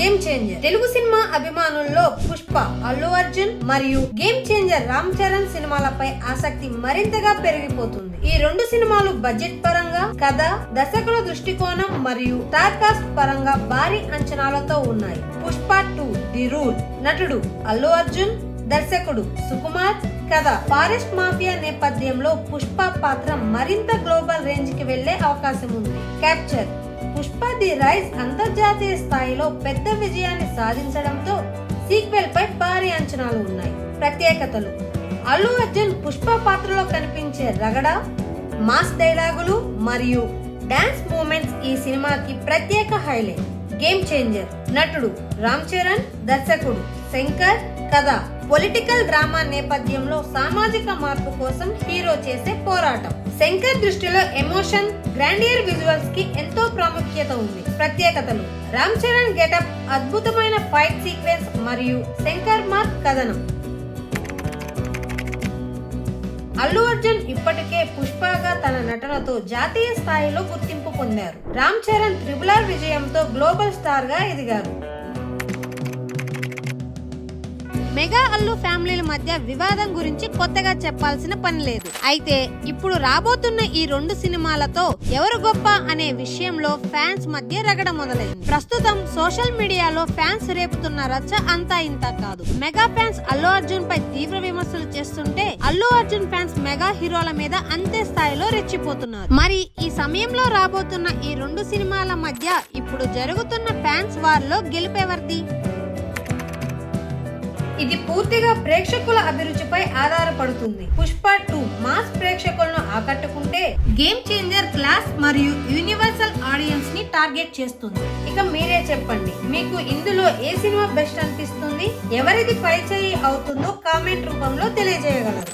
Game changer. Telugu cinema అభిమానుల్లో పుష్ప అల్లు అర్జున్ మరియు game changer Ram Charan సినిమాలపై ఆసక్తి మరింతగా పెరిగిపోతుంది. ఈ రెండు సినిమాలు బడ్జెట్ పరంగా కథ దర్శకుల దృష్టికోణం మరియు స్టార్ కాస్ట్ పరంగా భారీ అంచనాలతో ఉన్నాయి. Pushpa two the rule. నటుడు అల్లు అర్జున్ దర్శకుడు సుకుమార్ కథ ఫారెస్ట్ మాఫియా నేపథ్యంలో పుష్ప పాత్ర మరింత గ్లోబల్ రేంజ్కి వెళ్ళే అవకాశం ఉంది. క్యాప్చర్ పుష్ప ది రైజ్ అంతర్జాతీయ స్థాయిలో పెద్ద విజయాన్ని సాధించడంతో సీక్వెల్ పై భారీ అంచనాలు ఉన్నాయి. ప్రత్యేకతలు. అల్లు అర్జున్ పుష్ప పాత్రలో కనిపించే రగడ మాస్ డైలాగులు మరియు డాన్స్ మూమెంట్స్ ఈ సినిమాకి ప్రత్యేక హైలైట్. Game changer. నటుడు రామ్ చరణ్ దర్శకుడు శంకర్ కథ పొలిటికల్ డ్రామా నేపథ్యంలో సామాజిక మార్పు కోసం హీరో చేసే పోరాటం. శంకర్ దృష్టిలో ఎమోషన్ గ్రాండియర్ విజువల్స్కి ఎంతో ప్రాముఖ్యత ఉంది. ప్రత్యేకతలు. రామ్ చరణ్ గెటప్ అద్భుతమైన ఫైట్ సీక్వెన్స్ మరియు శంకర్ మార్క్ కథనం. అల్లు అర్జున్ ఇప్పటికే పుష్పగా తన నటనతో జాతీయ స్థాయిలో గుర్తింపు పొందారు. రామ్ చరణ్ త్రిబులార్ విజయంతో గ్లోబల్ స్టార్గా ఎదిగారు. మెగా అల్లు ఫ్యామిలీల మధ్య వివాదం గురించి కొత్తగా చెప్పాల్సిన పని లేదు. అయితే ఇప్పుడు రాబోతున్న ఈ రెండు సినిమాలతో ఎవరు గొప్ప అనే విషయంలో ఫ్యాన్స్ మధ్య రగడ మొదలైంది. ప్రస్తుతం సోషల్ మీడియాలో ఫ్యాన్స్ రేపుతున్న రచ్చ అంతా ఇంత కాదు. మెగా ఫ్యాన్స్ అల్లు అర్జున్ పై తీవ్ర విమర్శలు చేస్తుంటే అల్లు అర్జున్ ఫ్యాన్స్ మెగా హీరోల మీద అంతే స్థాయిలో రెచ్చిపోతున్నారు. మరి ఈ సమయంలో రాబోతున్న ఈ రెండు సినిమాల మధ్య ఇప్పుడు జరుగుతున్న ఫ్యాన్స్ వార్లో గెలిపేవర్ది? ఇది పూర్తిగా ప్రేక్షకుల అభిరుచిపై ఆధారపడుతుంది. పుష్ప టూ మాస్ ప్రేక్షకులను ఆకట్టుకుంటే గేమ్ చేంజర్ క్లాస్ మరియు యూనివర్సల్ ఆడియన్స్ని టార్గెట్ చేస్తుంది. ఇక మీరే చెప్పండి మీకు ఇందులో ఏ సినిమా బెస్ట్ అనిపిస్తుంది? ఎవరిది పరిచయం అవుతుందో కామెంట్ రూపంలో తెలియజేయగలరు.